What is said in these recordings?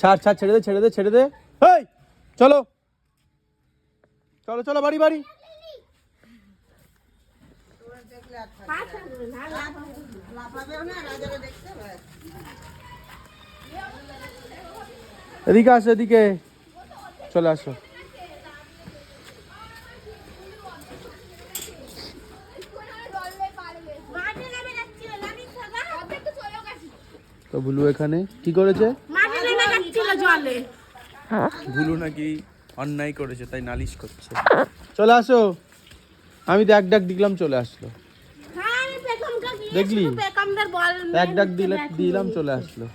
ছাড় ছাড়, ছেড়ে দে ছেড়ে দে ছেড়ে দে। এই, চলো। চলো চলো, বাড়ি বাড়ি। এদিকে আসো, এদিকে। চলে আসো। তো ভুলু এখানে কি করেছে? ভুলু নাকি অন্যায় করেছে তাই নালিশ করছে। চলে আসো। আমি তো এক ডাক দিলাম চলে আসলো। হ্যাঁ দেখলি? এক ডাক দিলে দিলাম চলে আসলো।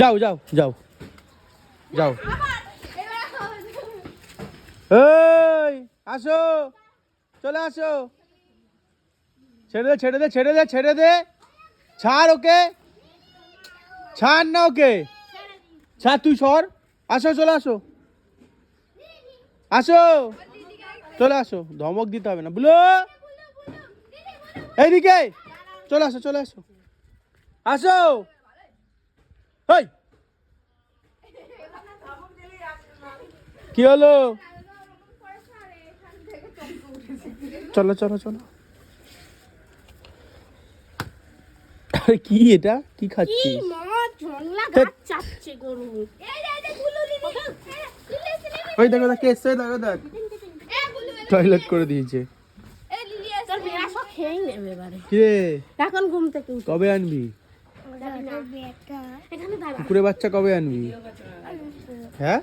যাও যাও যাও। যাও। এই আসো। চলে আসো। ছেড়ে দে ছেড়ে দে ছেড়ে দে ছেড়ে দে। ছাড় ওকে। ছাড় না ওকে। ছাড় তুই, সর। আসো, চলে আসো। আসো। চলে আসো। ধমক দিতে হবে না। বুলো। এইদিকে। চলে আসো চলে আসো। আসো। এই কি হলো? চলো চলো চলো আরে কি এটা কি খাচ্ছিস মদ জংলা ধ্যাৎ। গাছ চাপছে গরু এই যে এই যে গুলু লিলি লিলি এসে ওই দেখো দেখ কে এসছে? দেখো দেখ। টয়লেট করে দিয়েছে। এসে কি? এখন ঘুম থেকে কবে আনবি? এখানে কুকুরের বাচ্চা কবে আনবি? হ্যাঁ?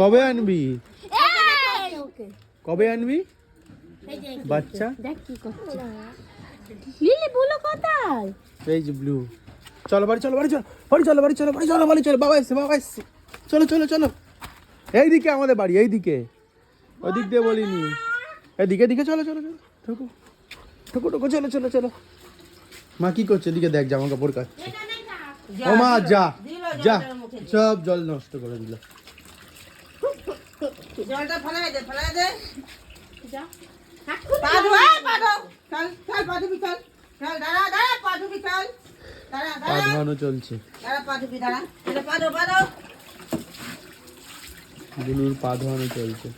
কবে আনবি? কবে আনবি? বাচ্চা? দেখ কি করছে। লিলি বলো কোথায়? এই যে ব্লু চলো বাড়ি চলো বাড়ি চলো বাড়ি চলো বাড়ি চলো বাড়ি চলো বাড়ি চলো বাবা এসছে বাবা এসছে। চলো চলো চলো। এইদিকে আমাদের বাড়ি এইদিকে। ওদিক দিয়ে বলিনি। এদিকে এদিকে চলো চলো চলো ঢুকো। ঢুকো ঢুকো চলো চলো চলো। মা কি করছে? এদিকে দেখ জামা কাপড় কাচ্ছে ও মা যা যা। সব জল নষ্ট করে দিল। জলটা ফেলাই দে ফেলাই দে। যা। পা এই পাদু চল চল পাদুবি চল চল দাঁড়া দাঁড়া চল দাঁড়া দাঁড়া চলছে। দাঁড়া পাদুবি দাঁড়া এটা পাদু পাদু বুলুর পা ধোয়ানো চলছে।